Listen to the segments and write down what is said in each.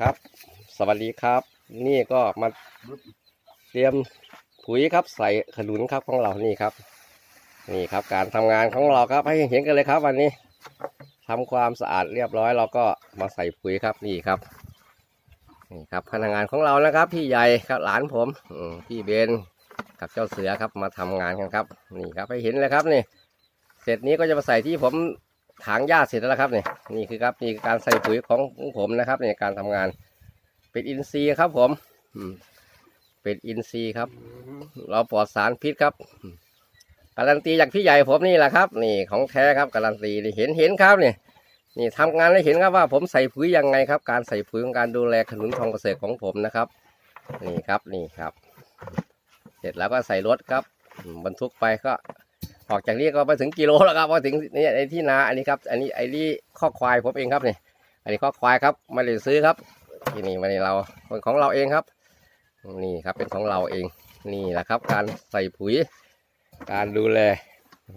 ครับ สวัสดีครับ นี่ก็มาเตรียมปุ๋ยครับใส่ขนุนครับของเรานี่ครับ นี่ครับการทำงานของเราครับให้เห็นกันเลยครับ วันนี้ทำความสะอาดเรียบร้อย เราก็มาใส่ปุ๋ยครับนี่ครับนี่ครับพนักงานของเรานะครับ พี่ใหญ่ครับหลานผมอืพี่เบนกับเจ้าเสือครับมาทำงานกันครับ นี่ครับให้เห็นเลยครับนี่ เสร็จนี้ก็จะมาใส่ที่ผม ถางหญ้าเสร็จแล้วครับนี่นี่คือครับนี่การใส่ปุ๋ยของผมนะครับในการทำงาน เป็นอินทรีย์ครับ ผมเป็นอินทรีย์ครับ เราปลอดสารพิษครับการันตีจากพี่ใหญ่ผมนี่แหละครับ นี่ของแท้ครับการันตีนี่เห็นเห็นครับนี่นี่ทำงานให้เห็นครับว่าผมใส่ปุ๋ยยังไงครับ การใส่ปุ๋ยของการดูแลขนุนทองเกษตรของผมนะครับ นี่ครับนี่ครับ เสร็จแล้วก็ใส่รถครับบรรทุกไปก็ ออกจากนี้ก็ไปถึงกิโลแล้วครับพอถึงนี่ไอ้ที่นาอันนี้ครับ อันนี้ไอ้นี่ข้อควายผมเองครับนี่อันนี้ข้อควายครับไม่ได้ซื้อครับที่นี่มาในเราเป็นของเราเองครับ นี่ครับเป็นของเราเองนี่แหละครับ การใส่ปุ๋ย การดูแล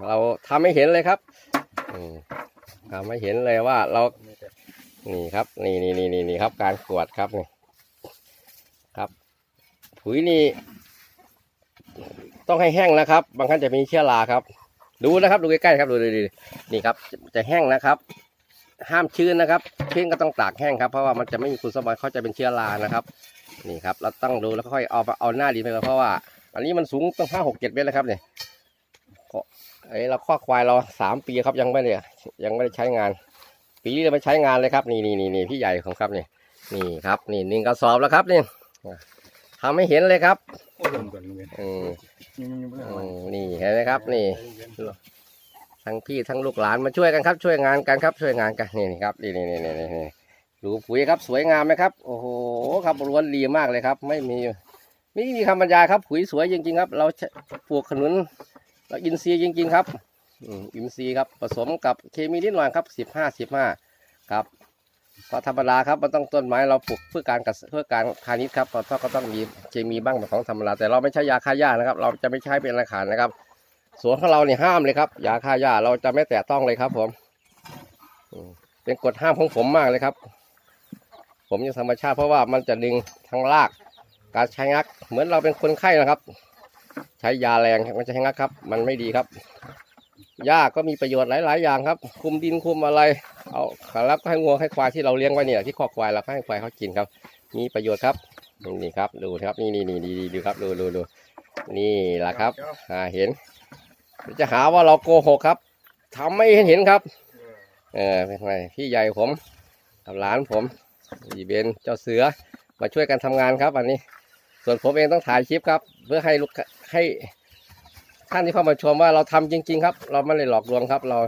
เราทำให้เห็นเลยครับทำให้เห็นเลยว่าเรานี่ครับ นี่นี่นี่นี่นี่ครับ การกวดครับนี่ครับปุ๋ยนี่ต้องให้แห้งนะครับ บางครั้งจะมีเชื้อราครับ ดูนะครับดูใกล้ๆครับดูดีๆนี่ครับจะแห้งนะครับ ห้ามชื้นนะครับชื้นก็ต้องตากแห้งครับเพราะว่ามันจะไม่มีคุณสมบัติเขาจะเป็นเชื้อรานะครับ นี่ครับเราต้องดูแล้วค่อยเอาเอาหน้าดินไปเพราะว่า อันนี้มันสูงตั้งห้าหกเจ็ดเมตรแล้วครับเนี่ยไอ้เราข้อควายเราสามปีครับยังไม่ได้ยังไม่ได้ใช้งาน ปีนี้เราไปใช้งานเลยครับ นี่นี่นี่นี่พี่ใหญ่ของครับนี่นี่ครับ นี่หนึ่งกระสอบแล้วครับนี่ทำให้เห็นเลยครับ อ้ยก่อนเลยอืมยังยังไม่ได้อืมนี่เห็นไหมครับ นี่ ทั้งพี่ทั้งลูกหลานมาช่วยกันครับ ช่วยงานกันครับ ช่วยงานกันนี่นี่ครับนี่นี่นี่นี่นี่ดูปุ๋ยครับสวยงามไหมครับ โอ้โหครับล้วนดีมากเลยครับ ไม่มีไม่มีคำบรรยายครับปุ๋ยสวยจริงๆครับ เราปลูกขนุนเราอินทรีย์จริง ๆ ครับอืมอินทรีย์ครับผสมกับเคมีนิดหน่อยครับสิบห้าสิบห้าครับ เพราะธรรมดาครับมันต้องต้นไม้เราปลูกเพื่อการเกษเพื่อการพาณิชย์ครับก็ก็ต้องมีเคมีบ้างเป็นของธรรมดาแต่เราไม่ใช้ยาฆ่าหญ้านะครับ เราจะไม่ใช้เป็นอาหารนะครับ สวนของเราเนี่ยห้ามเลยครับยาฆ่าหญ้าเราจะไม่แตะต้องเลยครับผมอืมเป็นกฎห้ามของผมมากเลยครับ ผมยังธรรมชาติเพราะว่ามันจะดึงทั้งราก การใช้งัก เหมือนเราเป็นคนไข้นะครับ ใช้ยาแรงมันจะใช้งักครับ มันไม่ดีครับหญ้าก็มีประโยชน์หลาย ๆ อย่างครับ คุมดินคุมอะไร เอาแล้วก็ให้งัวให้ควายที่เราเลี้ยงไว้เนี่ยที่คอกควายเราก็ให้ควายเขากินครับ มีประโยชน์ครับนี่ครับดูครับนี่นี่นี่ดีดีดูครับดูดูดูนี่แหละครับอ่าเห็น จะหาว่าเราโกหกครับทำไม่เห็นเห็นครับ เออเป็นไงพี่ใหญ่ผมกับหลานผมอีเบนเจ้าเสือมาช่วยกันทำงานครับวันนี้ ส่วนผมเองต้องถ่ายคลิปครับ เพื่อให้ลูกให้ท่านที่เข้ามาชมว่าเราทำจริง ๆ ครับ เราไม่ได้หลอกลวงครับเรา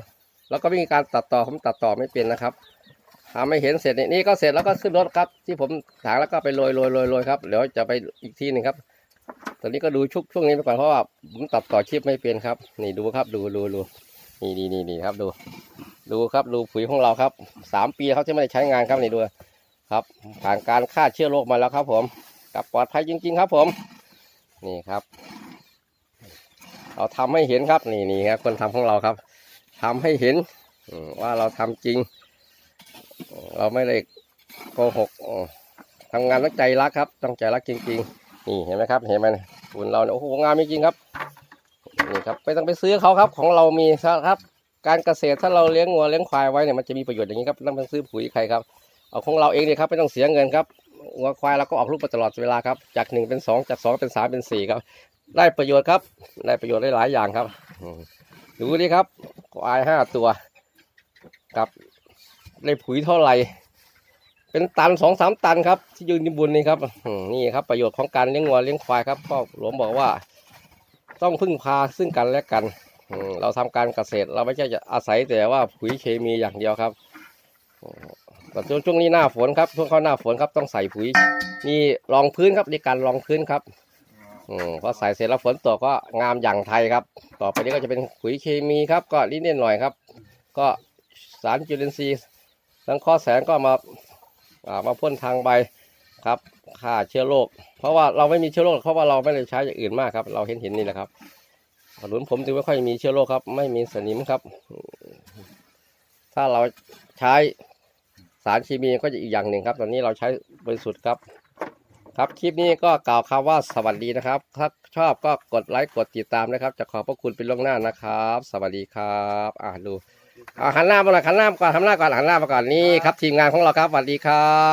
เราก็ไม่มีการตัดต่อผมตัดต่อไม่เป็นนะครับทำไม่เห็นเสร็จนี่ก็เสร็จแล้วก็ขึ้นรถครับ ที่ผมถางแล้วก็ไปโรยโรยโรยโรยครับเดี๋ยวจะไปอีกทีหนึ่งครับ ตอนนี้ก็ดูชุกช่วงนี้ไปก่อนเพราะว่าผมตัดต่อคลิปไม่เป็นครับ นี่ดูครับดูดูดูนี่นี่นี่นี่ครับดู ดูครับดูปุ๋ยของเราครับสามปีเขาที่ไม่ได้ใช้งานครับนี่ดูครับผ่านการฆ่าเชื้อโรคมาแล้วครับ ผมกับปลอดภัยจริง ๆ ครับ ผม นี่ครับ เราทำให้เห็นครับนี่นี่ครับคนทำของเราครับ ทำให้เห็นว่าเราทำจริง เราไม่ได้โกหกทำงานต้องใจรักครับ ต้องใจรักจริง ๆ นี่เห็นไหมครับ เห็นไหมฝุ่นเราเนี่ยโอ้โหงามจริงครับนี่ครับไม่ต้องไปซื้อเขาครับ ของเรามีครับ การเกษตรถ้าเราเลี้ยงงัวเลี้ยงควายไว้เนี่ยมันจะมีประโยชน์อย่างนี้ครับไม่ต้องไปซื้อปุ๋ยใครครับเอาของเราเองเนี่ยครับไม่ต้องเสียเงินครับงัวควายเราก็ออกลูกมาตลอดเวลาครับจากหนึ่งเป็นสองจากสองเป็นสามเป็นสี่ครับ ได้ประโยชน์ครับ ได้ประโยชน์ได้หลายอย่างครับ ดูดิครับ ควายห้าตัว กับได้ปุ๋ยเท่าไหร่ เป็นตันสองสามตันครับ ที่ยืนยู่บนนี่ครับนี่ครับ ประโยชน์ของการเลี้ยงวัวเลี้ยงควายครับพ่อหลวงบอกว่า ต้องพึ่งพาซึ่งกันและกันเราทำการเกษตรเราไม่ใช่จะอาศัยแต่ว่าปุ๋ยเคมีอย่างเดียวครับแต่ช่วงช่วงนี้หน้าฝนครับช่วงเข้าหน้าฝนครับต้องใส่ปุ๋ยนี่รองพื้นครับในการรองพื้นครับ อืมพอใส่เสร็จแล้วฝนตกก็งามอย่างไทยครับ ต่อไปนี้ก็จะเป็นปุ๋ยเคมีครับ ก็นิดหน่อยครับ ก็สารจุลินทรีย์สังเคราะห์แสงก็มาอ่ามาพ่นทางใบครับฆ่าเชื้อโรคเพราะว่าเราไม่มีเชื้อโรคเพราะว่าเราไม่ได้ใช้อย่างอื่นมากครับ เราเห็นเห็นนี่แหละครับขนุนผมจึงไม่ค่อยมีเชื้อโรคครับ ไม่มีสนิมครับ ถ้าเราใช้สารเคมีก็จะอีกอย่างหนึ่งครับ ตอนนี้เราใช้บริสุทธิ์ครับ ครับคลิปนี้ก็กล่าวคำว่าสวัสดีนะครับ ถ้าชอบก็กดไลค์กดติดตามนะครับ จะขอบพระคุณเป็นล่วงหน้านะครับ สวัสดีครับอ่าดูอ่าหันหน้ามาหน่อยหันหน้ามาก่อนหันหน้าก่อนหันหน้ามาก่อนนี่ครับทีมงานของเราครับสวัสดีครับ